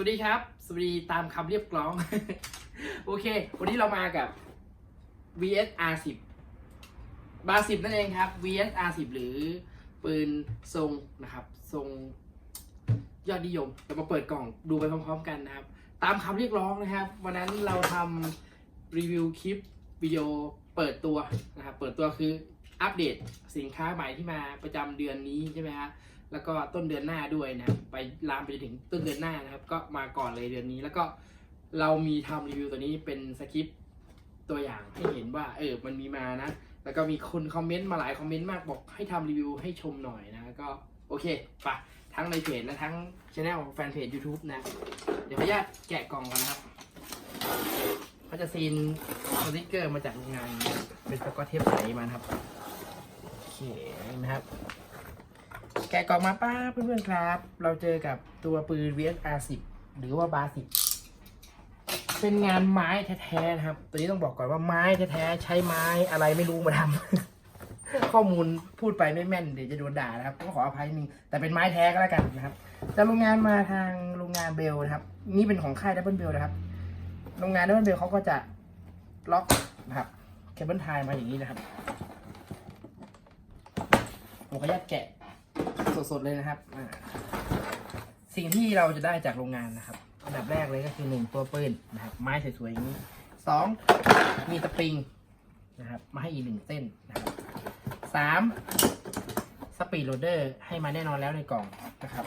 วัสดีครับ สวัสดีตามคำเรียบร้อง โอเค วันนี้เรามากับ VS R10 บาสิบนั่นเองครับ VS R10 หรือปืนทรงนะครับ ทรงยอดนิยมเรามาเปิดกล่องดูไปพร้อมๆกันนะครับ ตามคำเรียกร้องนะครับ วันนั้นเราทำรีวิวคลิปวิดีโอเปิดตัวนะครับ เปิดตัวคืออัปเดตสินค้าใหม่ที่มาประจำเดือนนี้ใช่ไหมฮะ แล้วก็ต้นเดือนหน้าด้วยนะไปลามไปถึงต้นเดือนหน้านะครับ ก็มาก่อนเลยเดือนนี้ แล้วก็เรามีทำรีวิวตัวนี้เป็นสคริปต์ตัวอย่างให้เห็นว่าเออมันมีมานะ แล้วก็มีคนคอมเมนต์มาหลายคอมเมนต์มากบอกให้ทำรีวิวให้ชมหน่อยนะก็โอเคปะทั้งในเพจและทั้งช anel แฟนเพจ YouTube นะ เดี๋ยวขออนุญาตแกะกล่องกันนะครับเขาจะซีนสติกเกอร์มาจากโรงงาน เป็นสกอตเทปใสมาครับ โอเคนะครับ แกะกล่องมาป้าเพื่อนๆครับ เราเจอกับตัวปืน VSR 10หรือว่าบาสิบเป็นงานไม้แท้ๆนะครับ ตัวนี้ต้องบอกก่อนว่าไม้แท้ๆใช้ไม้อะไรไม่รู้มาทำ ข้อมูลพูดไปไม่แม่นเดี๋ยวจะโดนด่านะครับก็ขออภัยนิดนึงแต่เป็นไม้แท้ก็แล้วกันนะครับจากโรงงานมาทางโรงงานเบลนะครับ นี่เป็นของค่ายดับเบิลเบลนะครับ โรงงานดับเบิลเบลเขาก็จะล็อกนะครับเคเบิลไทยมาอย่างนี้นะครับผมขออนุญาตแกะ สดๆเลยนะครับสิ่งที่เราจะได้จากโรงงานนะครับ อันดับแรกเลยก็คือหนึ่งตัวปืนนะครับ ไม้สวยๆอย่างนี้สองมีสปริงนะครับ มาให้อีกหนึ่งเส้นนะครับสามสปีดโรเดอร์ให้มาแน่นอนแล้วในกล่องนะครับ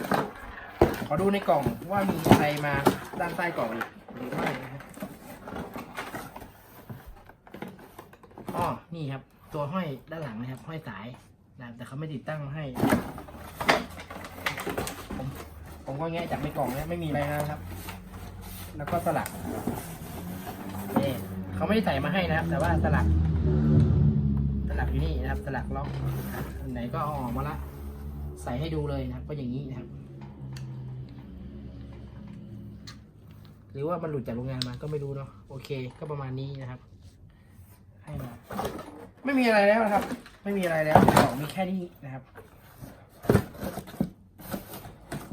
ขอดูในกล่องว่ามีอะไรมาด้านใต้กล่องอีกหรือไม่นะครับอ๋อนี่ครับ ตัวห้อยด้านหลังนะครับ ห้อยสายนะครับแต่เขาไม่ติดตั้งให้ ผมก็แงะจากในกล่องเนี่ยไม่มีอะไรนะครับ แล้วก็สลักนี่เขาไม่ได้ใส่มาให้นะครับ แต่ว่าสลัก สลักอยู่นี่นะครับ สลักล็อกอันไหนก็เอาออกมาละ ใส่ให้ดูเลยนะครับ ก็อย่างนี้นะครับ หรือว่ามันหลุดจากโรงงานมาก็ไม่รู้เนาะโอเค ก็ประมาณนี้นะครับ ให้มาไม่มีอะไรแล้วนะครับ ไม่มีอะไรแล้วของมีแค่นี้นะครับ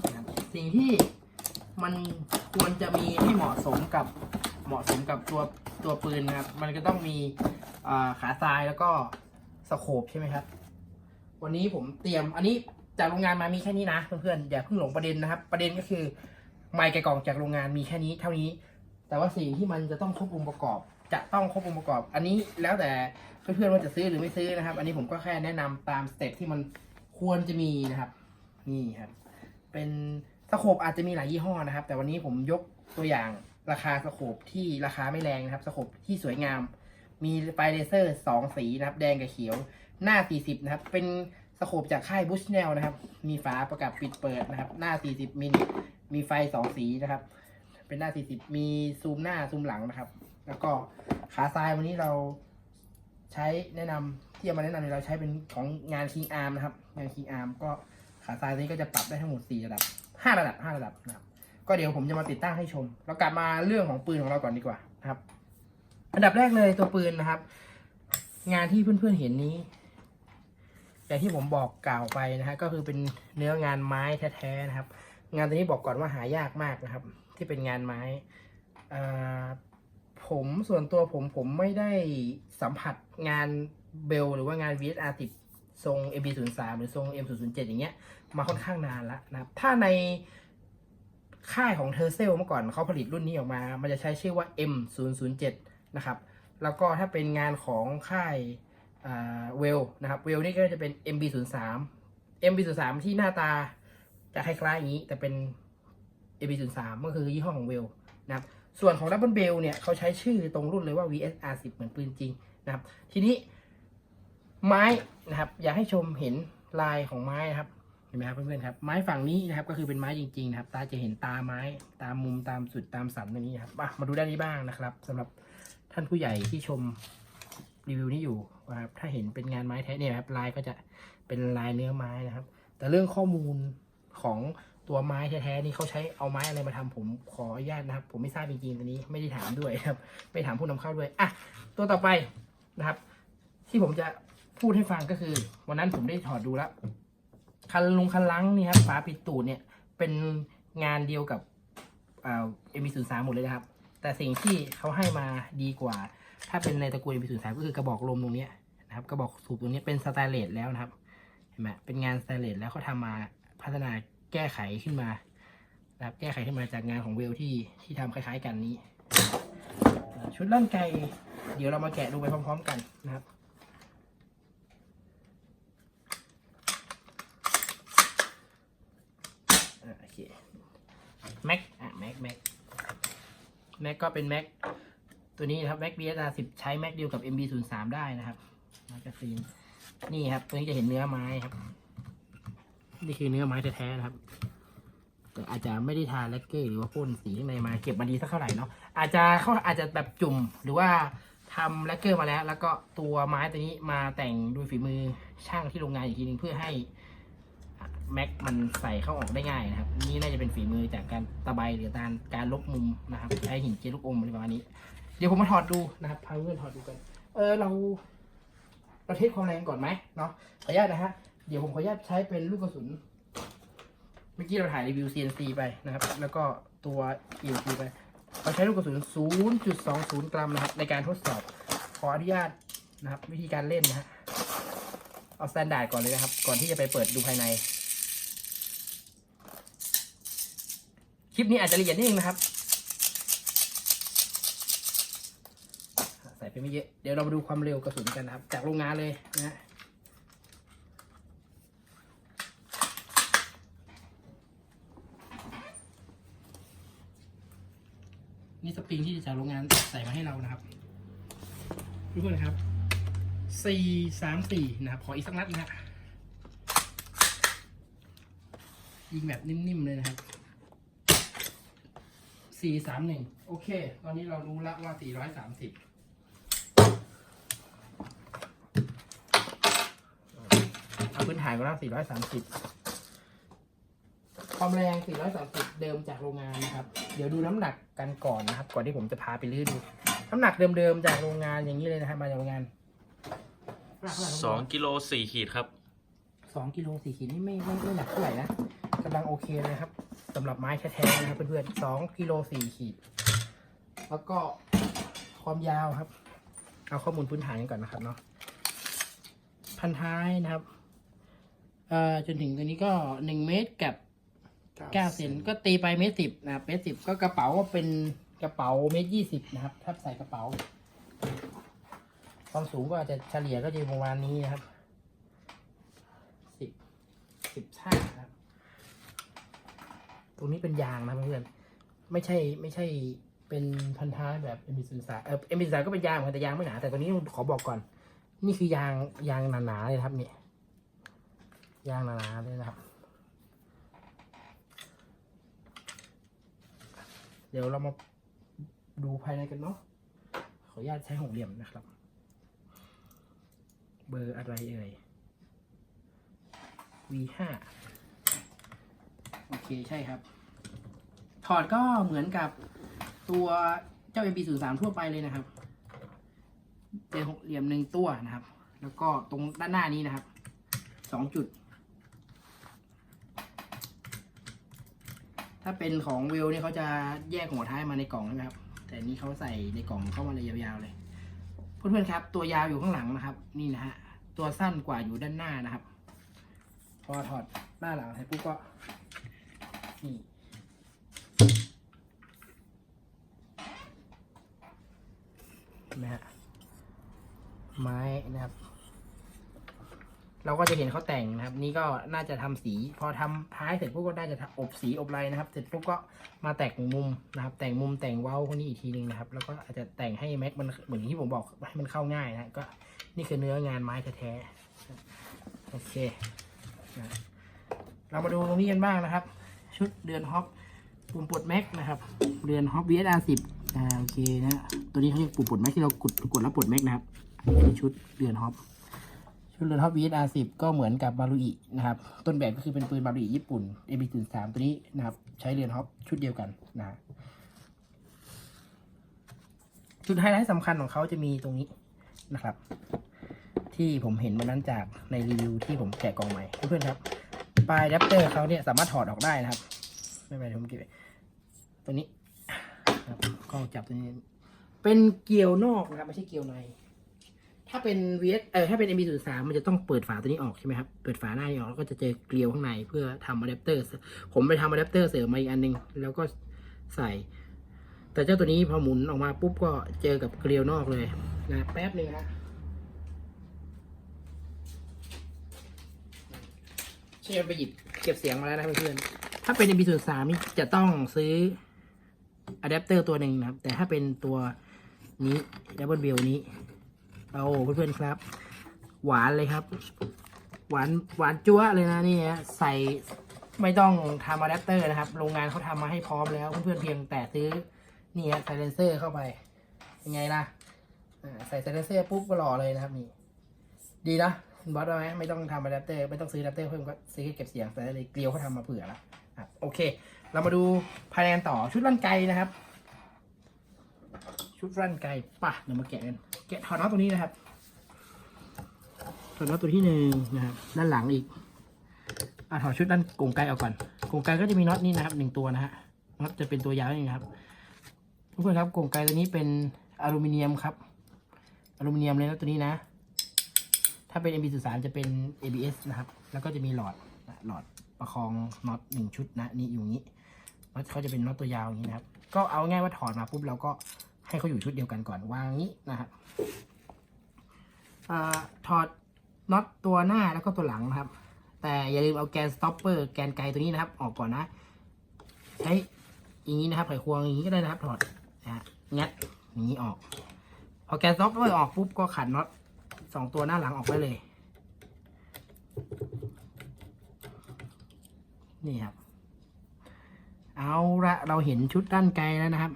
นะครับสิ่ง ที่มันควรจะมีให้เหมาะสมกับเหมาะสมกับตัวตัวปืนนะครับ มันก็ต้องมีขาทรายแล้วก็สโคปใช่ไหมครับ วันนี้ผมเตรียมอันนี้จากโรงงานมามีแค่นี้นะเพื่อนๆอย่าเพิ่งหลงประเด็นนะครับ ประเด็นก็คือไมค์แกะกล่องจากโรงงานมีแค่นี้เท่านี้ แต่ว่าสิ่งที่มันจะต้องครบองค์ประกอบ จะต้องครบองค์ประกอบ อันนี้แล้วแต่เพื่อนๆว่าจะซื้อหรือไม่ซื้อนะครับ อันนี้ผมก็แค่แนะนำตามสเต็ปที่มันควรจะมีนะครับ นี่ครับ เป็น สโคปอาจจะมีหลายยี่ห้อนะครับ แต่วันนี้ผมยกตัวอย่างราคาสโคปที่ราคาไม่แรงนะครับสโคปที่สวยงาม มีไฟเลเซอร์สองสีนะครับ แดงกับเขียว หน้า 40 นะครับ เป็นสโคปจากค่ายบุชแนลนะครับ มีฝาประกับปิดเปิดนะครับ หน้า 40มิลมีไฟสองสีนะครับ เป็นหน้า 40 มีซูมหน้าซูมหลังนะครับ แล้วก็ขาทรายวันนี้เราใช้แนะนำที่จะมาแนะนำเนี่ยเราใช้เป็นของงาน King Arm นะครับ งาน King Arm ก็ขาทรายตัวนี้ก็จะปรับได้ทั้งหมด4ระดับ 5ระดับ5ระดับนะครับ ก็เดี๋ยวผมจะมาติดตั้งให้ชม เรากลับมาเรื่องของปืนของเราก่อนดีกว่านะครับ อันดับแรกเลยตัวปืนนะครับ งานที่เพื่อนๆเห็นนี้อย่างที่ผมบอกกล่าวไปนะฮะก็คือเป็นเนื้องานไม้แท้ๆนะครับ งานตัวนี้บอกก่อนว่าหายากมากนะครับ ที่เป็นงานไม้ผมส่วนตัวผมผมไม่ได้สัมผัสงานเบลหรือว่างาน VSR ติดทรง MB03 หรือทรง M007 อย่างเงี้ย มาค่อนข้างนานแล้วนะครับ ถ้าในค่ายของเทอร์เซลเมื่อก่อนเขาผลิตรุ่นนี้ออกมา มันจะใช้ชื่อว่า M007 นะครับ แล้วก็ถ้าเป็นงานของค่ายเวลนะครับ เวลนี่ก็จะเป็น MB03 MB03 ที่หน้าตาจะคล้ายๆอย่างนี้ แต่เป็น MB03 ก็คือยี่ห้อของเวลนะครับ ส่วนของดับเบิลเบลเนี่ยเขาใช้ชื่อตรงรุ่นเลยว่า VSR 10 เหมือนปืนจริงนะครับ ทีนี้ไม้นะครับ อยากให้ชมเห็นลายของไม้นะครับ ไหมครับเพื่อนๆครับไม้ฝั่งนี้นะครับก็คือเป็นไม้จริงๆนะครับตาจะเห็นตาไม้ตามมุมตามสุดตามสันตรงนี้ครับมาดูด้านนี้บ้างนะครับสำหรับท่านผู้ใหญ่ที่ชมรีวิวนี้อยู่นะครับถ้าเห็นเป็นงานไม้แท้เนี่ยครับลายก็จะเป็นลายเนื้อไม้นะครับ แต่เรื่องข้อมูลของตัวไม้แท้ๆนี่เขาใช้เอาไม้อะไรมาทำผมขออนุญาตนะครับ ผมไม่ทราบจริงๆตัวนี้ไม่ได้ถามด้วยครับ ไม่ถามผู้นำเข้าด้วยอะตัวต่อไปนะครับ ที่ผมจะพูดให้ฟังก็คือ วันนั้นผมได้ถอดดูแล้ว คันลุงคันลังนี่ครับฝาปิดตูดเนี่ยเป็นงานเดียวกับเอ่า MB03 หมดเลยนะครับ แต่สิ่งที่เขาให้มาดีกว่า ถ้าเป็นในตระกูล MB03 ก็คือกระบอกลมตรงนี้นะครับกระบอกสูบตรงนี้เป็นสแตนเลสแล้วนะครับเห็นไหมเป็นงานสแตนเลสแล้วเขาทำมาพัฒนาแก้ไขขึ้นมานะครับแก้ไขขึ้นมาจากงานของเวลที่ที่ทำคล้ายๆกันนี้ ชุดล่างไกเดี๋ยวเรามาแกะดูไปพร้อม ๆ กันนะครับ อ่าโอเคแม็กอะแม็กแม็ก แม็กก็เป็นแม็กตัวนี้นะครับแม็ก BSR 10 ใช้แม็กเดียวกับ MB 0 3ได้นะครับมากาซีนนี่ครับตัวนี้จะเห็นเนื้อไม้ครับ นี่คือเนื้อไม้แท้ๆนะครับแต่อาจจะไม่ได้ทาแลกเกอร์หรือว่าพ่นสีข้างในมาเก็บมาดีสักเท่าไหร่เนาะอาจจะเขาอาจจะแบบจุ่มหรือว่าทำแลกเกอร์มาแล้ว แล้วก็ตัวไม้ตัวนี้มาแต่งด้วยฝีมือช่างที่โรงงานอีกทีหนึ่งเพื่อให้ แม็กมันใส่เข้าออกได้ง่ายนะครับ นี่น่าจะเป็นฝีมือจากการตะไบหรือการการลบมุมนะครับใช้หินเจลูกอมอะไรประมาณนี้ เดี๋ยวผมมาถอดดูนะครับพาเพื่อนถอดดูกัน เออเราเราเทสความแรงก่อนไหมเนาะขออนุญาตนะฮะเดี๋ยวผมขออนุญาตใช้เป็นลูกกระสุนเมื่อกี้เราถ่ายรีวิว CNC ไปนะครับ แล้วก็ตัว ELC ไปเราใช้ลูกกระสุน 0.20 กรัมนะครับ ในการทดสอบขออนุญาตนะครับ วิธีการเล่นนะฮะเอาสแตนดาร์ดก่อนเลยนะครับ ก่อนที่จะไปเปิดดูภายใน ลิปนี้อาจจะละเอียดนิดนึงนะครับ ใส่ไปไม่เยอะ เดี๋ยวเรามาดูความเร็วกระสุนกันนะครับ จากโรงงานเลยนะนี่สปริงที่จากโรงงานใส่มาให้เรานะครับทุกคนนะครับสี่สามสี่นะครับ ขออีกสักนัดนะฮะยิงแบบนิ่มๆเลยนะครับ สี่สามหนึ่งโอเค ตอนนี้เรารู้แล้วว่าสี่ร้อยสามสิบเอาพื้นฐานก็แล้วสี่ร้อยสามสิบความแรง 430 เดิมจากโรงงานนะครับ เดี๋ยวดูน้ำหนักกันก่อนนะครับ ก่อนที่ผมจะพาไปลื้อดู น้ำหนักเดิมๆจากโรงงานอย่างนี้เลยนะครับ มาจากโรงงานสองกิโลสี่ขีดครับสองกิโลสี่ขีดนี่ไม่ไม่ไม่หนักเท่าไหร่นะกำลังโอเคเลยครับ สำหรับไม้แท้ๆนะครับเพื่อนๆสองกิโลสี่ขีด แล้วก็ความยาวครับ เอาข้อมูลพื้นฐานกันก่อนนะครับเนาะพันท้ายนะครับเอ่อจนถึงตัวนี้ก็หนึ่งเมตรกับเก้าเซนก็ตีไปเมตรสิบนะครับเมตรสิบก็กระเป๋าก็เป็นกระเป๋าเมตรยี่สิบนะครับถ้าใส่กระเป๋า ความสูงก็อาจจะเฉลี่ยก็จะอยู่ประมาณนี้นะครับสิบสิบห้านะครับ ตรงนี้เป็นยางนะเพื่อนไม่ใช่ไม่ใช่เป็นพันท้ายแบบเอ็มบีซูสาเออเอ็มบีซูสาก็เป็นยางเหมือนแต่ยางไม่หนา แต่ตัวนี้ขอบอกก่อน นี่คือยางยางหนาๆเลยครับเนี่ยยางหนาๆเลยนะครับ เดี๋ยวเรามาดูภายในกันเนาะขออนุญาตใช้หกเหลี่ยมนะครับ เบอร์อะไรเอ่ย V5 โอเคใช่ครับ ถอดก็เหมือนกับตัวเจ้า MP03 ทั่วไปเลยนะครับเป็นหกเหลี่ยมหนึ่งตัวนะครับ แล้วก็ตรงด้านหน้านี้นะครับสองจุด ถ้าเป็นของวิวเนี่ยเขาจะแยกหัวท้ายมาในกล่องนะครับ แต่นนี้เขาใส่ในกล่องเข้ามาเลยยาวๆเลยเพื่อนๆครับ ตัวยาวอยู่ข้างหลังนะครับ นี่นะฮะตัวสั้นกว่าอยู่ด้านหน้านะครับ พอถอดหน้าหลังเสร็จปุ๊บก็ นี่นไหมฮะไม้นะครับ เราก็จะเห็นเขาแต่งนะครับ นี่ก็น่าจะทำสี พอทำท้ายเสร็จปุ๊บก็น่าจะอบสีอบไรนะครับ เสร็จปุ๊บก็มาแต่งมุมนะครับ แต่งมุมแต่งเว้าพวกนี้อีกทีหนึงนะครับ แล้วก็อาจจะแต่งให้แม็กมันเหมือนที่ผมบอกให้มันเข้าง่ายนะก็นี่คือเนื้องานไม้แท้ๆโอเคนะเรามาดูตรงนี้กันบ้างนะครับ ชุดเรือนฮอปปุ่มปลดแม็กนะครับเรือนฮอป VSR 10อ่าโอเคนะตัวนี้เขาเรียกปุ่มปลดแม็กที่เรากดกดแล้วปลดแม็กนะครับอันนี้ชุดเรือนฮอปชุดเรือนฮอป VSR 10ก็เหมือนกับบารุอินะครับต้นแบบก็คือเป็นปืนบารุอิญี่ปุ่น AB 0 3 ตัวนี้นะครับใช้เรือนฮอปชุดเดียวกันนะฮะจุดไฮไลท์สำคัญของเขาจะมีตรงนี้นะครับ ที่ผมเห็นวันนั้นจากในรีวิวที่ผมแกะกล่องใหม่เพื่อนๆครับ ปลายแรปเตอร์เขาเนี่ยสามารถถอดออกได้นะครับ ไม่เป็นไรผมเก็บตัวนี้ครับกล้องจับตัวนี้ เป็นเกลียวนอกนะครับไม่ใช่เกลียวใน ถ้าเป็น VS เออถ้าเป็น MB 0 3 มันจะต้องเปิดฝาตัวนี้ออกใช่ไหมครับ เปิดฝาหน้านี้ออกแล้วก็จะเจอเกลียวข้างในเพื่อทำอะแดปเตอร์ ผมไปทำอะแดปเตอร์เสริมมาอีกอันหนึง แล้วก็ใส่ แต่เจ้าตัวนี้พอหมุนออกมาปุ๊บก็เจอกับเกลียวนอกเลยนะแป๊บหนึ่งนะเชื่อไปหยิบเก็บเสียงมาแล้วนะเพื่อนๆ ถ้าเป็น MB 0 3 นี่จะต้องซื้ออะแดปเตอร์ตัวหนึ่งนะครับ แต่ถ้าเป็นตัวนี้ดับเบิลเบลนี้ เอาเพื่อนๆครับ หวานเลยครับ หวานหวานจั๊วะเลยนะนี่ฮะใส่ไม่ต้องทำอะแดปเตอร์นะครับ โรงงานเขาทำมาให้พร้อมแล้วเพื่อนๆเพียงแต่ซื้อนี่ฮะไซเลนเซอร์เข้าไปยังไงล่ะใส่ไซเลนเซอร์ปุ๊บก็หล่อเลยนะครับนี่ ดีนะ บอสว่าไหมไม่ต้องทำอะแดปเตอร์ไม่ต้องซื้ออะแดปเตอร์เพิ่มก็ซื้อแค่เก็บเสียงแต่เลยเกลียวเขาทำมาเผื่อละอะโอเค เรามาดูภายในกันต่อชุดลั่นไกนะครับ ชุดรั่นไกป่ะเดี๋ยวมาแกะกันแกะถอดน็อตตัวนี้นะครับถอดน็อตตัวที่หนึ่งนะครับ ด้านหลังอีกอะถอดชุดด้านกงไกออกก่อนกงไกก็จะมีน็อตนี่นะครับหนึ่งตัวนะฮะน็อตจะเป็นตัวยาวนี่นะครับทุกคนครับกงไกตัวนี้เป็นอลูมิเนียมครับอลูมิเนียมเลยนะตัวนี้นะาเป็น MB 3 3จะเป็น ABS นะครับ แล้วก็จะมีหลอดหลอดประคองน็อตหนึ่งชุดนะนี่อยู่งนี้น็อตเขาจะเป็นน็อตตัวยาวอย่างนี้นะครับ ก็เอาง่ายว่าถอดมาปุ๊บเราก็ให้เขาอยู่ชุดเดียวกันก่อนวางนี้นะครับอถอดน็อตตัวหน้าแล้วก็ตัวหลังนะครับ แต่อย่าลืมเอาแกนสต็อปเปอร์แกนไกลตัวนี้นะครับ ออกก่อนนะ ใช้อย่างนี้นะครับไขควงอย่างนี้ก็ได้นะครับถอดนะงัดอย่างนี้ออกพอแกนสต็อปเปอร์ออกปุ๊บก็ขันน็อต สองตัวหน้าหลังออกไปเลย นี่ครับ เอาละเราเห็นชุดด้านไกลแล้วนะครับ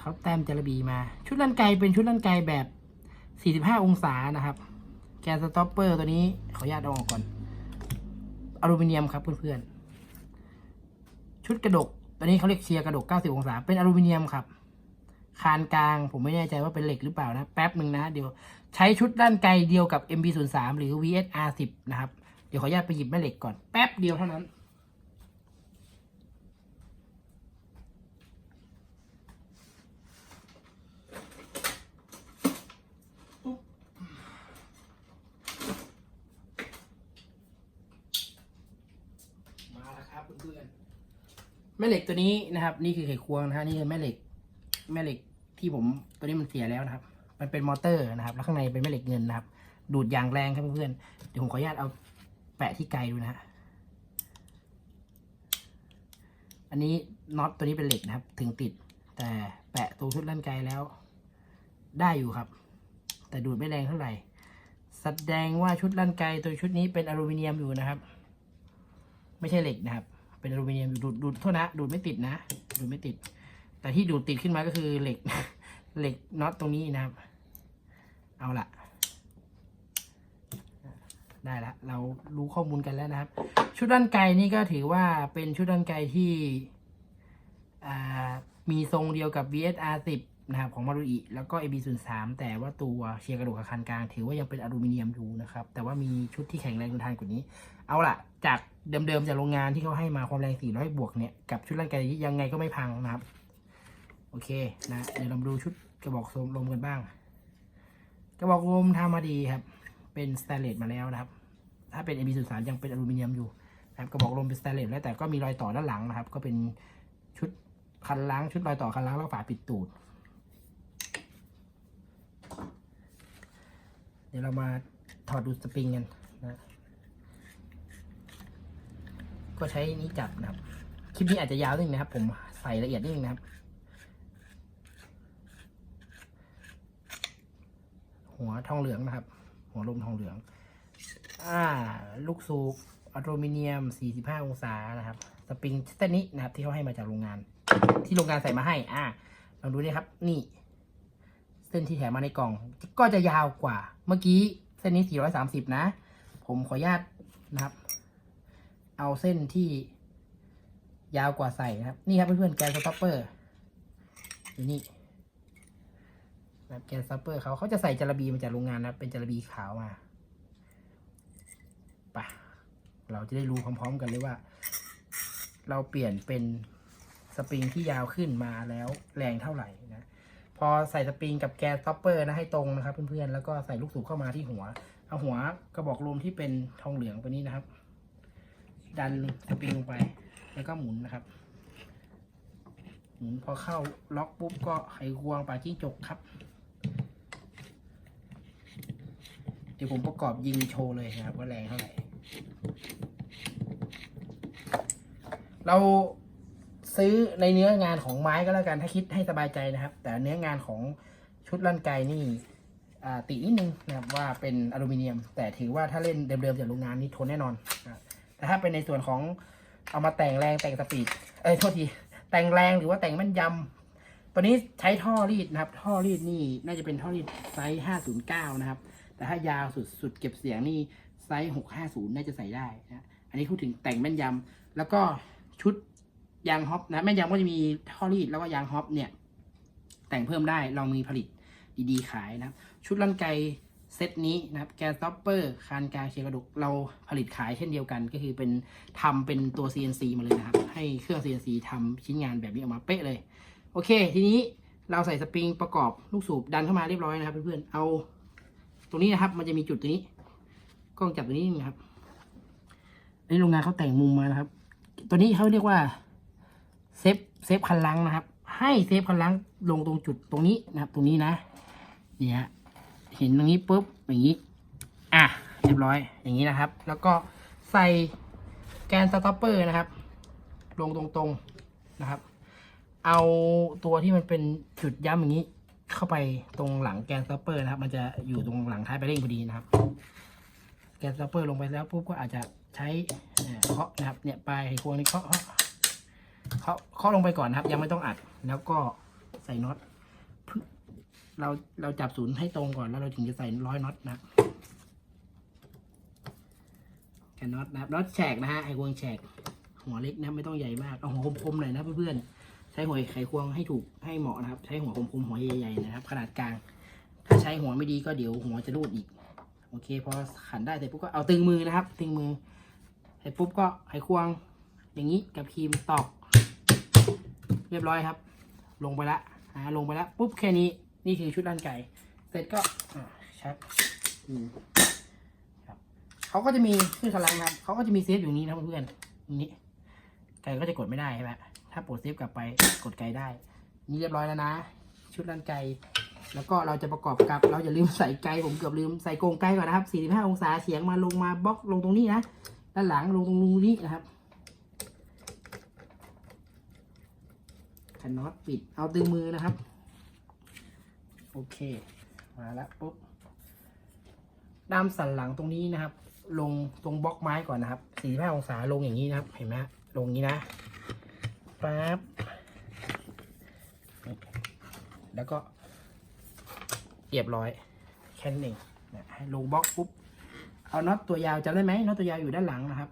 ท็อปแต้มจระบีมา ชุดด้านไกลเป็นชุดด้านไกลแบบ 45 องศานะครับ แกนสต็อปเปอร์ตัวนี้ขออนุญาตเอาออกก่อน อลูมิเนียมครับเพื่อนๆ ชุดกระดก ตัวนี้เขาเรียกเชียร์กระดก 90 องศา เป็นอลูมิเนียมครับ คานกลาง ผมไม่แน่ใจว่าเป็นเหล็กหรือเปล่านะ แป๊บหนึ่งนะเดี๋ยวใช้ชุดด้านไกลเดียวกับ MB03 หรือ VSR10 นะครับ เดี๋ยวขออนุญาตไปหยิบแม่เหล็กก่อนแป๊บเดียวเท่านั้นมาแล้วครับเพื่อนแม่เหล็กตัวนี้นะครับ นี่คือไขควงนะฮะนี่คือแม่เหล็ก แม่เหล็ก ที่ผมตัวนี้มันเสียแล้วนะครับ มันเป็นมอเตอร์นะครับ แล้วข้างในเป็นแม่เหล็กเงินนะครับ ดูดอย่างแรงครับเพื่อนเดี๋ยวผมขออนุญาตเอาแปะที่ไกลดูนะฮะอันนี้น็อตตัวนี้เป็นเหล็กนะครับ ถึงติด แต่แปะตรงชุดลั่นไกลแล้ว ได้อยู่ครับ แต่ดูดไม่แรงเท่าไหร่แสดงว่าชุดลั่นไกลตัวชุดนี้เป็นอลูมิเนียมอยู่นะครับ ไม่ใช่เหล็กนะครับ เป็นอลูมิเนียมดูดดูดโทษนะ ดูดไม่ติดนะ ดูดไม่ติด แต่ที่ดูดติดขึ้นมาก็คือเหล็ก เหล็กน็อตตรงนี้นะครับ เอาละได้ละเรารู้ข้อมูลกันแล้วนะครับ ชุดด้านไกลนี่ก็ถือว่าเป็นชุดด้านไกลที่มีทรงเดียวกับ VSR 10นะครับของมารุอิแล้วก็ AB 0 3แต่ว่าตัวเชียร์กระดูกอาคารกลาง ถือว่ายังเป็นอลูมิเนียมอยู่นะครับ แต่ว่ามีชุดที่แข็งแรงทนทานกว่านี้ เอาละจากเดิมๆจากโรงงานที่เขาให้มาความแรง 400 บวกเนี่ย กับชุดร่างกายยังไงก็ไม่พังนะครับ โอเคนะเดี๋ยวเราดูชุดกระบอกลมกันบ้าง กระบอกลมทำมาดีครับ เป็นสแตนเลสมาแล้วนะครับ ถ้าเป็น AB 0 3ยังเป็นอลูมิเนียมอยู่นะครับกระบอกลมเป็นสแตนเลสแล้วแต่ก็มีรอยต่อด้านหลังนะครับ ก็เป็นชุดคันล้างชุดรอยต่อคันล้างแล้วฝาปิดตูด เดี๋ยวเรามาถอดดูสปริงกันนะก็ใช้นี้จับนะครับ คลิปนี้อาจจะยาวนิดนึงนะครับ ผมใส่ละเอียดนิดนึงนะครับ หัวทองเหลืองนะครับ หัวลมทองเหลือง อ่า ลูกสูบอลูมิเนียม 45 องศานะครับ สปริงเส้นนี้นะครับ ที่เขาให้มาจากโรงงาน ที่โรงงานใส่มาให้ อ่าลองดูนี่ครับ นี่ เส้นที่แถมมาในกล่อง ก็จะยาวกว่า เมื่อกี้เส้นนี้ 430 นะ ผมขออนุญาตนะครับ เอาเส้นที่ยาวกว่าใส่นะครับ นี่ครับเพื่อนๆ แกนสต็อปเปอร์อยู่นี่ นะครับแกนสต็อปเปอร์เขาเขาจะใส่จระบีมาจากโรงงานนะเป็นจระบีขาวมาปะเราจะได้รู้พร้อมๆกันเลยว่า เราเปลี่ยนเป็นสปริงที่ยาวขึ้นมาแล้วแรงเท่าไหร่นะพอใส่สปริงกับแกนสต็อปเปอร์นะให้ตรงนะครับเพื่อนๆแล้วก็ใส่ลูกสูบเข้ามาที่หัวเอาหัวกระบอกลมที่เป็นทองเหลืองตัวนี้นะครับ ดันสปริงลงไป แล้วก็หมุนนะครับหมุนพอเข้าล็อกปุ๊บก็ไขควงปลาจิ้งจกครับ เดี๋ยวผมประกอบยิงโชว์เลยนะครับว่าแรงเท่าไหร่ เราซื้อในเนื้องานของไม้ก็แล้วกันถ้าคิดให้สบายใจนะครับ แต่เนื้องานของชุดลั่นไกนี่ตินิดนึงนะครับว่าเป็นอลูมิเนียม แต่ถือว่าถ้าเล่นเดิมๆจากโรงงานนี่ทนแน่นอนอะแต่ถ้าเป็นในส่วนของเอามาแต่งแรงแต่งสปีดเอ้ยโทษทีแต่งแรงหรือว่าแต่งแม่นยำตัวนี้ใช้ท่อรีดนะครับ ท่อรีดนี่น่าจะเป็นท่อรีดไซส์ 509 นะครับ แต่ถ้ายาวสุดสุดเก็บเสียงนี่ไซส์650น่าจะใส่ได้นะอันนี้พูดถึงแต่งแม่นยำแล้วก็ชุดยางฮอปนะแม่นยำก็จะมีท่อรีดแล้วก็ยางฮอปเนี่ย แต่งเพิ่มได้ลองมีผลิตดีๆขายนะครับ ชุดลั่นไกเซตนี้นะครับแกสต็อปเปอร์คานกาเชียกระดูกเราผลิตขายเช่นเดียวกันก็คือเป็นทำเป็นตัว CNC มาเลยนะครับ ให้เครื่อง CNC ทำชิ้นงานแบบนี้ออกมาเป๊ะเลย โอเค ทีนี้เราใส่สปริงประกอบลูกสูบดันเข้ามาเรียบร้อยนะครับเพื่อนๆเอา ตรงนี้นะครับ มันจะมีจุดตรงนี้กล้องจับตรงนี้นะครับอันนี้โรงงานเขาแต่งมุมมานะครับ ตัวนี้เขาเรียกว่าเซฟเซฟคันลังนะครับ ให้เซฟคันลังลงตรงจุดตรงนี้นะครับ ตรงนี้นะเนี่ยฮะเห็นตรงนี้ปุ๊บอย่างนี้ อะเรียบร้อยอย่างนี้นะครับ แล้วก็ใส่แกนสต็อปเปอร์นะครับ ลงตรงๆนะครับ เอาตัวที่มันเป็นจุดย้ำอย่างนี้ เข้าไปตรงหลังแกนสตอปเปอร์นะครับ มันจะอยู่ตรงหลังท้ายไปเร่งพอดีนะครับ แกนสตอปเปอร์ลงไปแล้วปุ๊บก็อาจจะใช้เคาะนะครับ เนี่ยปลายไขควงนี่เคาะเคาะเคาะลงไปก่อนนะครับ ยังไม่ต้องอัดแล้วก็ใส่น็อตเราเราจับศูนย์ให้ตรงก่อนแล้วเราถึงจะใส่ร้อยน็อตนะครับแกนน็อตนะครับน็อตแฉกนะฮะไขควงแฉกหัวเล็กนะไม่ต้องใหญ่มากเอาหัวคมๆหน่อยนะเพื่อนๆ ช้หัวไขควงให้ถูกให้เหมาะนะครับ ใช้หัวคมๆหัวใหญ่ๆนะครับ ขนาดกลาง ถ้าใช้หัวไม่ดีก็เดี๋ยวหัวจะรูดอีก โอเคพอขันได้เสร็จปุ๊บก็เอาตึงมือนะครับ ตึงมือเสร็จปุ๊บก็ไขควง อย่างนี้กับครีมตอก เรียบร้อยครับ ลงไปละอ่าลงไปละปุ๊บแค่นี้นี่คือชุดด้านไก่ เสร็จก็อ่าชักครับเขาก็จะมีขึ้นกำลังครับเขาก็จะมีเซฟอยู่นี้นะเพื่อนๆนี้ไก่ก็จะกดไม่ได้ใช่ไหม ถ้าปลดเซฟกลับไปกดไกได้ นี่เรียบร้อยแล้วนะ ชุดรันไกแล้วก็เราจะประกอบกับเราอย่าลืมใส่ไกผมเกือบลืมใส่โกงไกก่อนนะครับ 45 องศาเฉียงมาลงมาบล็อกลงตรงนี้นะด้านหลังลงตรงนี้นะครับคันน็อตปิดเอาตึงมือนะครับ โอเค มาแล้วปุ๊บด้ามสันหลังตรงนี้นะครับ ลงตรงบล็อกไม้ก่อนนะครับ 45 องศาลงอย่างนี้นะครับ เห็นไหมลงนี้นะ ปั๊บแล้วก็เรียบร้อยแค่นั้นเองนะให้ลงบล็อกปุ๊บเอาน็อตตัวยาวจำได้ไหมน็อตตัวยาวอยู่ด้านหลังนะครับ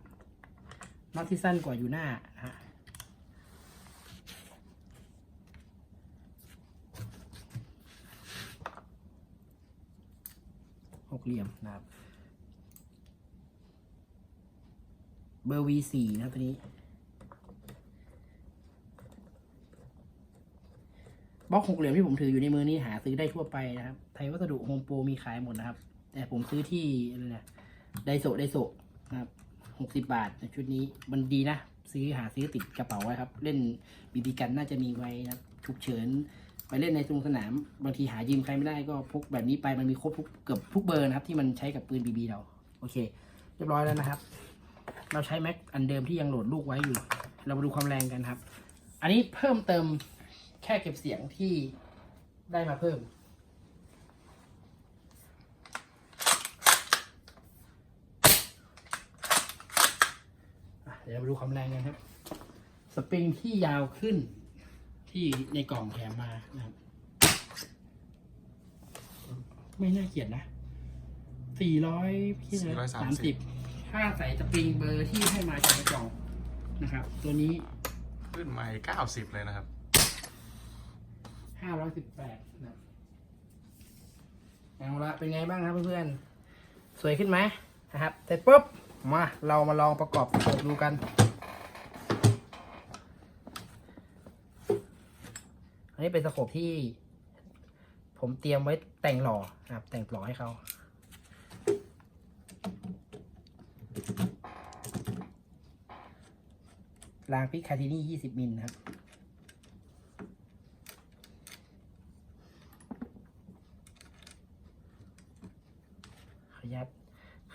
น็อตที่สั้นกว่าอยู่หน้านะฮะหกเหลี่ยมนะครับ เบอร์ V4 นะครับตัวนี้ บล็อกหกเหลี่ยมที่ผมถืออยู่ในมือนี้หาซื้อได้ทั่วไปนะครับ ไทยวัสดุโฮมโปรมีขายหมดนะครับ แต่ผมซื้อที่อะไรนะไดโซไดโซนะครับหกสิบาทชุดนี้มันดีนะ ซื้อหาซื้อติดกระเป๋าไว้ครับ เล่นบีบีกันน่าจะมีไว้นะฉุกเฉินไปเล่นในสนามสนามบางทีหายืมใครไม่ได้ก็พกแบบนี้ไปมันมีครบทุกเกือบทุกเบอร์นะครับ ที่มันใช้กับปืนบีบีเราโอเค เรียบร้อยแล้วนะครับ เราใช้แม็กอันเดิมที่ยังโหลดลูกไว้อยู่ เรามาดูความแรงกันครับ อันนี้เพิ่มเติม ค่เก็บเสียงที่ได้มาเพิ่มอะเดี๋ยวเรามาดูความแรงกันครับ สปริงที่ยาวขึ้นที่ในกล่องแถมมานะครับ ไม่น่าเกลียดนะ สี่ร้อยพี่เลยสามสิบ430ถ้าใส่สปริงเบอร์ที่ให้มาจากในกล่องนะครับ ตัวนี้ขึ้นใหม่90เลยนะครับ ห้าร้อยสิบแปดนะเอาละเป็นไงบ้างครับเพื่อนๆ สวยขึ้นไหมนะครับ เสร็จปุ๊บ มาเรามาลองประกอบดูกัน อันนี้เป็นสโคปที่ ผมเตรียมไว้แต่งหล่อนะครับ แต่งหล่อให้เขารางพิคาทินี่ยี่สิบมิลนะครับ ขยับ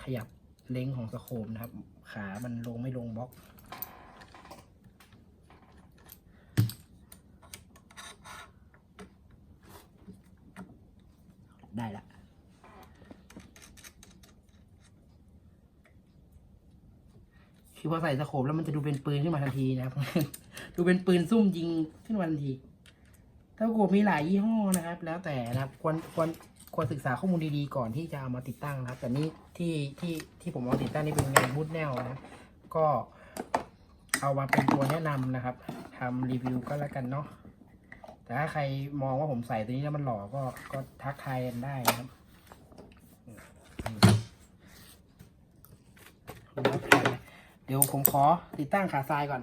ขยับเล้งของสโคปนะครับ ขามันลงไม่ลงบล็อก ได้ละคือพอใส่สโคปแล้วมันจะดูเป็นปืนขึ้นมาทันทีนะครับ ดูเป็นปืนซุ่มยิงขึ้นมาทันทีสโคปมีหลายยี่ห้อนะครับ แล้วแต่นะครับควรควร ควรศึกษาข้อมูลดีๆก่อนที่จะเอามาติดตั้งนะครับ แต่นี่ที่ที่ที่ผมเอาติดตั้งนี่เป็นงานบูทแนวนะก็เอามาเป็นตัวแนะนำนะครับทำรีวิวก็แล้วกันเนาะแต่ถ้าใครมองว่าผมใส่ตัวนี้แล้วมันหล่อก็ก็ทักทายกันได้นะครับอืมทักทายเดี๋ยวผมขอติดตั้งขาทรายก่อน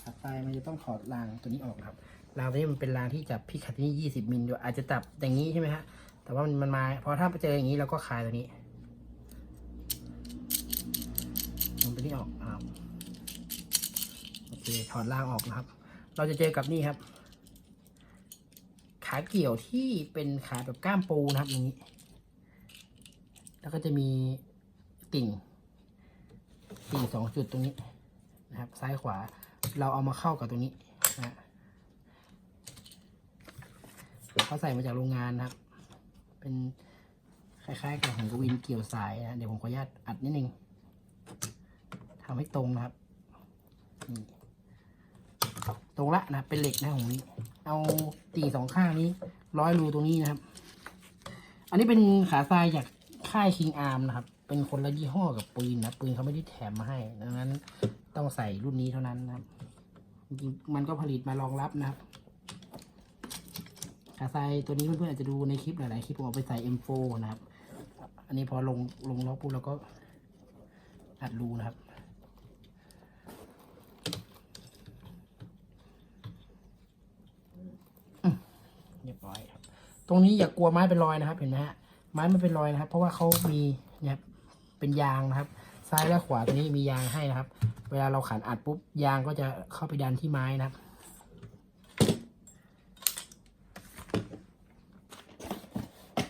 ขาทราย มันจะต้องถอดรางตัวนี้ออกครับรางตัวนี้มันเป็นรางที่จับพิกัดที่ยี่สิบมิลด้วยอาจจะจับอย่างนี้ใช่ไหมฮะแต่ว่ามันมันมาพอถ้าไปเจออย่างนี้เราก็คลายตัวนี้มันตัวนี้ออกอ่าโอเคถอดรางออกนะครับ เราจะเจอกับนี่ครับ ขาเกี่ยวที่เป็นขาแบบก้ามปูนะครับอย่างนี้ แล้วก็จะมีติ่งติ่งสองจุดตรงนี้นะครับ ซ้ายขวา เราเอามาเข้ากับตรงนี้นะฮะเขาใส่มาจากโรงงานนะครับ เป็นคล้ายๆ กับของกวินเกี่ยวสายนะเดี๋ยวผมขออนุญาตอัดนิดนึงทำให้ตรงนะครับตรงละนะเป็นเหล็กนะของนี้ เอาตีสองข้างนี้ ร้อยรูตรงนี้นะครับ อันนี้เป็นขาทรายจากค่ายคิงอาร์มนะครับ เป็นคนละยี่ห้อกับปืนนะปืนเขาไม่ได้แถมมาให้ ดังนั้น ต้องใส่รุ่นนี้เท่านั้นนะครับจริงๆมันก็ผลิตมารองรับนะครับขาทรายตัวนี้เพื่อนๆอาจจะดูในคลิปหลายๆคลิปผมเอาไปใส่ M4 นะครับ อันนี้พอลงลงล็อกปุ๊บเราก็อัดรูนะครับ เรียบร้อยครับ ตรงนี้อย่ากลัวไม้เป็นรอยนะครับเห็นไหมฮะ ไม้ไม่เป็นรอยนะครับ เพราะว่าเขามีเนี่ยครับเป็นยางนะครับ ซ้ายและขวาตรงนี้มียางให้นะครับ เวลาเราขันอัดปุ๊บยางก็จะเข้าไปดันที่ไม้นะครับ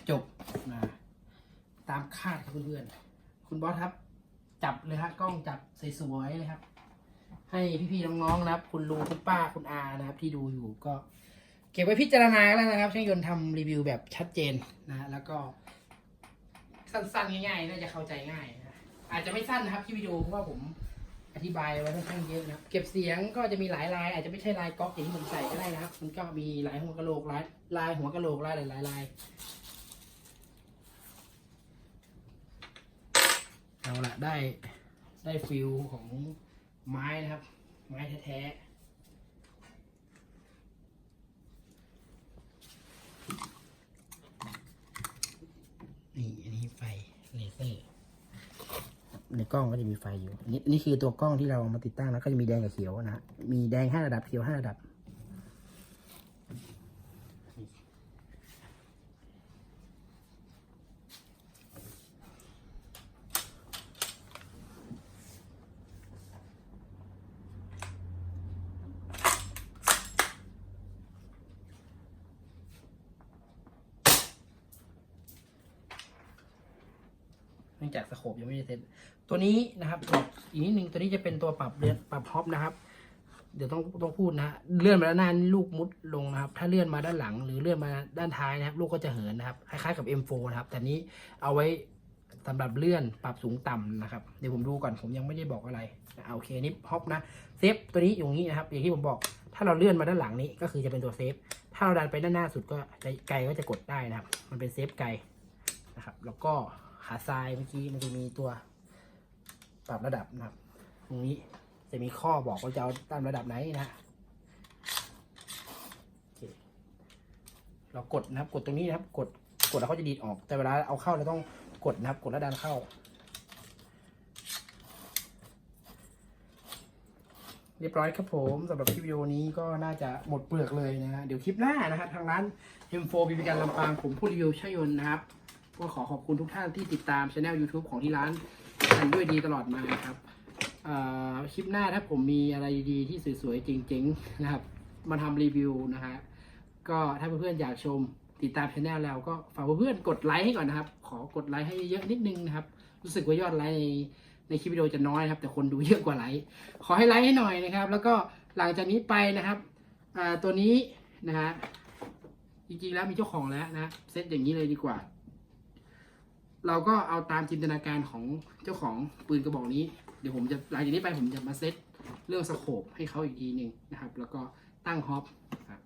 จบนะตามคาดครับเพื่อนๆคุณบอสครับ จับเลยครับกล้องจับสวยๆเลยครับ ให้พี่ๆน้องๆนะครับ คุณลุงคุณป้าคุณอานะครับ ที่ดูอยู่ก็ เก็บไว้พิจารณาแล้วนะครับช่างยนต์ทำรีวิวแบบชัดเจนนะฮะแล้วก็สั้นๆง่ายๆน่าจะเข้าใจง่ายนะ อาจจะไม่สั้นนะครับที่วิดีโอเพราะว่าผมอธิบายไว้ค่อนข้างเยอะนะครับเก็บเสียงก็จะมีหลายลาย อาจจะไม่ใช่ลายก๊อกอย่างที่ผมใส่ก็ได้นะครับ มันก็มีหลายหัวกะโหลกลายลายหัวกะโหลกลายหลายลายเอาละได้ได้ฟิลของไม้นะครับ ไม้แท้ๆนี่ อันนี้ไฟเลเซอร์ ในกล้องก็จะมีไฟอยู่ นี่นี่คือตัวกล้องที่เรามาติดตั้งแล้วก็จะมีแดงกับเขียวนะฮะมีแดงห้าระดับเขียวห้าระดับ จากสโคปยังไม่ได้เซ็ตตัวนี้นะครับอีกนิดนึงตัวนี้จะเป็นตัวปรับเลื่อนปรับฮอปนะครับ เดี๋ยวต้องต้องพูดนะเลื่อนมาด้านหน้านี่ลูกมุดลงนะครับ ถ้าเลื่อนมาด้านหลัง หรือเลื่อนมาด้านท้ายนะครับ ลูกก็จะเหินนะครับคล้ายๆกับ M4 นะครับ แต่นี้เอาไว้สำหรับเลื่อนปรับสูงต่ำนะครับเดี๋ยวผมดูก่อนผมยังไม่ได้บอกอะไรอะโอเคนี่ฮอปนะเซฟตัวนี้อยู่างนี้นะครับอย่างที่ผมบอกถ้าเราเลื่อนมาด้านหลังนี้ก็คือจะเป็นตัวเซฟ ถ้าเราดันไปด้านหน้าสุดก็ไกลก็จะกดได้นะครับ มันเป็นเซฟไกลนะครับ แล้วก็ ขาทรายเมื่อกี้มันจะมีตัวปรับระดับนะครับ ตรงนี้จะมีข้อบอกว่าจะเอาตามระดับไหนนะโอเคเรากดนะครับ กดตรงนี้นะครับ กดกดแล้วเขาจะดีดออก แต่เวลาเอาเข้าเราต้องกดนะครับ กดแล้วดันเข้า เรียบร้อยครับผมสำหรับคลิปวิดีโอนี้ก็น่าจะหมดเปลือกเลยนะฮะเดี๋ยวคลิปหน้านะครับทางร้าน M4 บีบีการลำปางผมผู้รีวิวช่ยนนะครับ ก็ขอขอบคุณทุกท่านที่ติดตามช anel YouTube ของที่ร้านกันด้วยดีตลอดมาครับคลิปหน้าถ้าผมมีอะไรดีๆที่สวยๆ จริง ๆ นะครับ มาทำรีวิวนะฮะก็ถ้าเพื่อนๆอยากชมติดตามช anel แล้วก็ฝากเพื่อนๆกดไลค์ให้ก่อนนะครับ ขอกดไลค์ให้เยอะนิดนึงนะครับ รู้สึกว่ายอดไลค์ในในคลิปวิดีโอจะน้อยนะครับ แต่คนดูเยอะกว่าไลค์ขอให้ไลค์ให้หน่อยนะครับ แล้วก็หลังจากนี้ไปนะครับตัวนี้นะฮะจริงๆแล้วมีเจ้าของแล้วนะเซตอย่างนี้เลยดีกว่า เราก็เอาตามจินตนาการของเจ้าของปืนกระบอกนี้ เดี๋ยวผมจะหลังจากนี้ไปผมจะมาเซตเรื่องสโคปให้เขาอีกทีหนึ่งนะครับ แล้วก็ตั้งฮอปครับ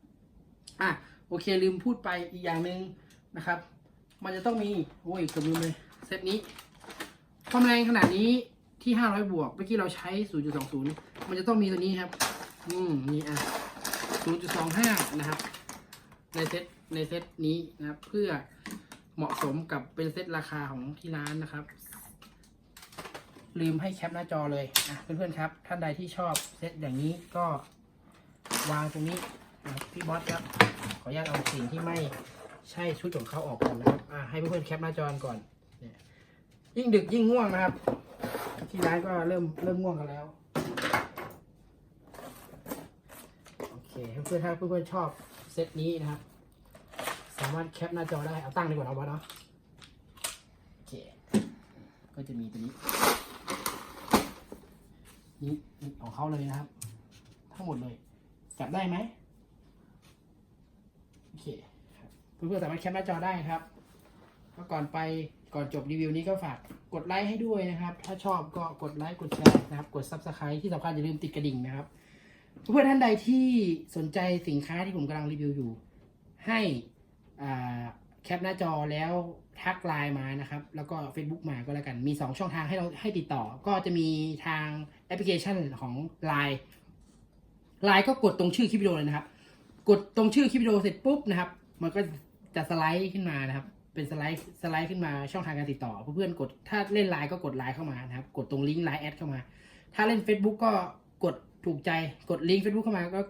อะโอเคลืมพูดไปอีกอย่างหนึ่งนะครับ มันจะต้องมีโอ้ยเกือบลืมเลยเซตนี้ความแรงขนาดนี้ที่ 500 บวกเมื่อกี้เราใช้ 0.20 มันจะต้องมีตัวนี้ครับ อืมนี่อะ 0.25 นะครับ ในเซตในเซตนี้นะครับ เพื่อ เหมาะสมกับเป็นเซตราคาของที่ร้านนะครับ ลืมให้แคปหน้าจอเลยอะเพื่อนๆครับ ท่านใดที่ชอบเซตอย่างนี้ก็วางตรงนี้นะครับพี่บอสครับ ขออนุญาตเอาสิ่งที่ไม่ใช่ชุดของเขาออกก่อนนะครับอะให้เพื่อนๆแคปหน้าจอก่อนยิ่งดึกยิ่งง่วงนะครับ ที่ร้านก็เริ่มเริ่มง่วงกันแล้วโอเคเพื่อนๆถ้าเพื่อนๆชอบเซตนี้นะครับ สามารถแคปหน้าจอได้ เอาตั้งดีกว่าเอาวะเนาะโอเคก็จะมีตัวนี้ นี่นี่ของเขาเลยนะครับ ทั้งหมดเลย จับได้ไหมโอเคเพื่อนๆสามารถแคปหน้าจอได้ครับก็ก่อนไปก่อนจบรีวิวนี้ก็ฝากกดไลค์ให้ด้วยนะครับ ถ้าชอบก็กดไลค์กดแชร์นะครับ กด subscribe ที่สำคัญอย่าลืมติดกระดิ่งนะครับ เพื่อนท่านใดที่สนใจสินค้าที่ผมกำลังรีวิวอยู่ ให้ แคปหน้าจอแล้วทักไลน์มานะครับ แล้วก็ Facebook มาก็แล้วกัน มี 2 ช่องทางให้เราให้ติดต่อ ก็จะมีทางแอปพลิเคชันของ Line Line ก็กดตรงชื่อคลิปวิดีโอเลยนะครับ กดตรงชื่อคลิปวิดีโอเสร็จปุ๊บนะครับ มันก็จะสไลด์ขึ้นมานะครับ เป็นสไลด์สไลด์ขึ้นมาช่องทางการติดต่อ เพื่อนๆกดถ้าเล่นไลน์ก็กดไลน์เข้ามานะครับ กดตรงลิงก์ไลน์แอดเข้ามา ถ้าเล่น Facebook ก็กดถูกใจ กดลิงก์ Facebook เข้ามาก็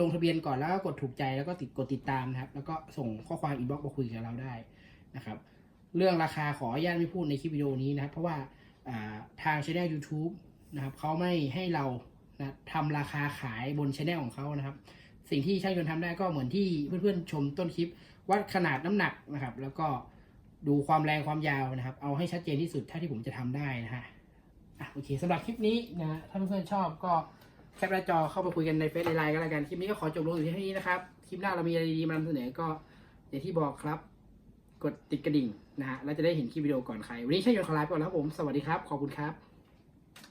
ลงทะเบียนก่อนแล้วก็กดถูกใจแล้วก็ติดกดติดตามนะครับ แล้วก็ส่งข้อความอินบ็อกซ์มาคุยกับเราได้นะครับ เรื่องราคาขออนุญาตไม่พูดในคลิปวิดีโอนี้นะครับ เพราะว่าทางช่อง YouTube นะครับเขาไม่ให้เรานะทำราคาขายบนช่องของเขานะครับ สิ่งที่ช่างยนต์ทำได้ก็เหมือนที่เพื่อนๆชมต้นคลิปวัดขนาดน้ำหนักนะครับ แล้วก็ดูความแรงความยาวนะครับ เอาให้ชัดเจนที่สุดเท่าที่ผมจะทำได้นะฮะอะโอเคสำหรับคลิปนี้นะถ้าเพื่อนๆชอบก็ แคปหน้าจอเข้าไปคุยกันในเฟซในไลน์ก็แล้วกัน คลิปนี้ก็ขอจบลงอยู่ที่นี้นะครับ คลิปหน้าเรามีอะไรดีมานำเสนอก็อย่างที่บอกครับ กดติดกระดิ่งนะฮะแล้วจะได้เห็นคลิปวิดีโอก่อนใคร วันนี้ช่างยนต์ขอลาไปก่อนแล้วครับผม สวัสดีครับ ขอบคุณครับ